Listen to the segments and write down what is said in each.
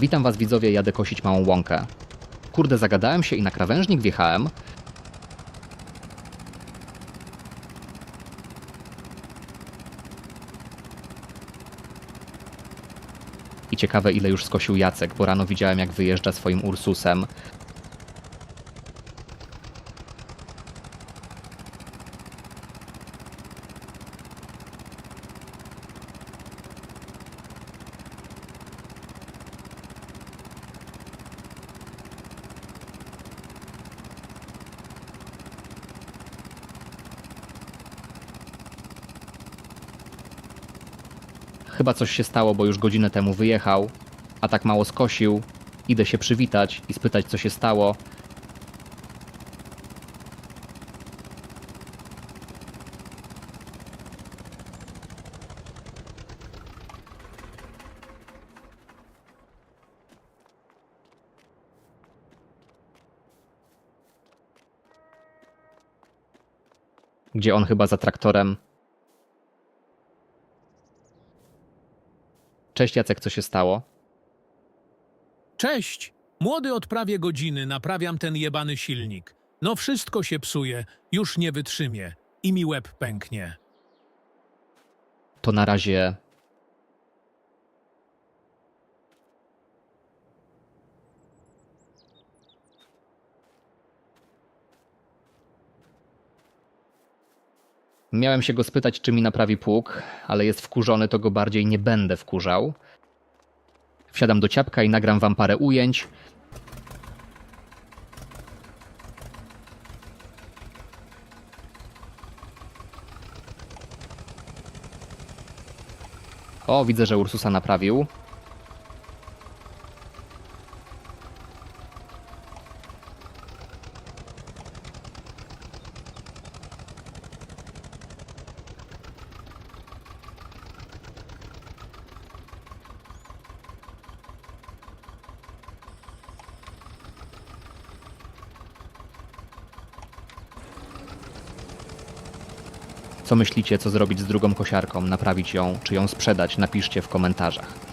Witam was widzowie, jadę kosić małą łąkę. Kurde, zagadałem się i na krawężnik wjechałem. I ciekawe ile już skosił Jacek, bo rano widziałem jak wyjeżdża swoim Ursusem. Chyba coś się stało, bo już godzinę temu wyjechał, a tak mało skosił. Idę się przywitać i spytać, co się stało. Gdzie on chyba za traktorem Cześć Jacek, co się stało? Cześć! Młody od prawie godziny naprawiam ten jebany silnik. No wszystko się psuje, już nie wytrzymie i mi łeb pęknie. To na razie. Miałem się go spytać, czy mi naprawi pług, ale jest wkurzony, to go bardziej nie będę wkurzał. Wsiadam do ciapka i nagram wam parę ujęć. O, widzę, że Ursusa naprawił. Co myślicie, co zrobić z drugą kosiarką? Naprawić ją, czy ją sprzedać? Napiszcie w komentarzach.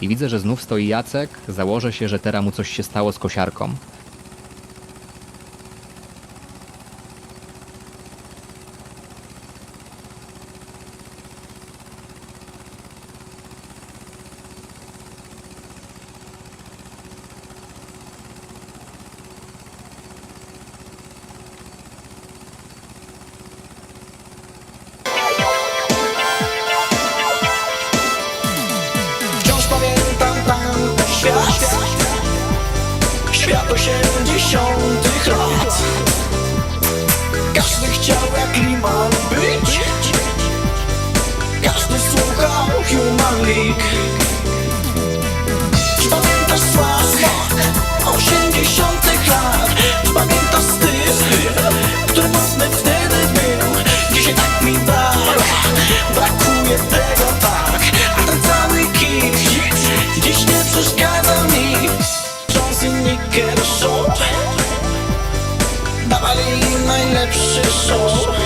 I widzę, że znów stoi Jacek. Założę się, że teraz mu coś się stało z kosiarką. Świat osiemdziesiątych lat. Każdy chciał jak Liman być. Każdy słuchał Human League. Czy pamiętasz smak osiemdziesiątych lat? Pamiętasz styl, najlepszy show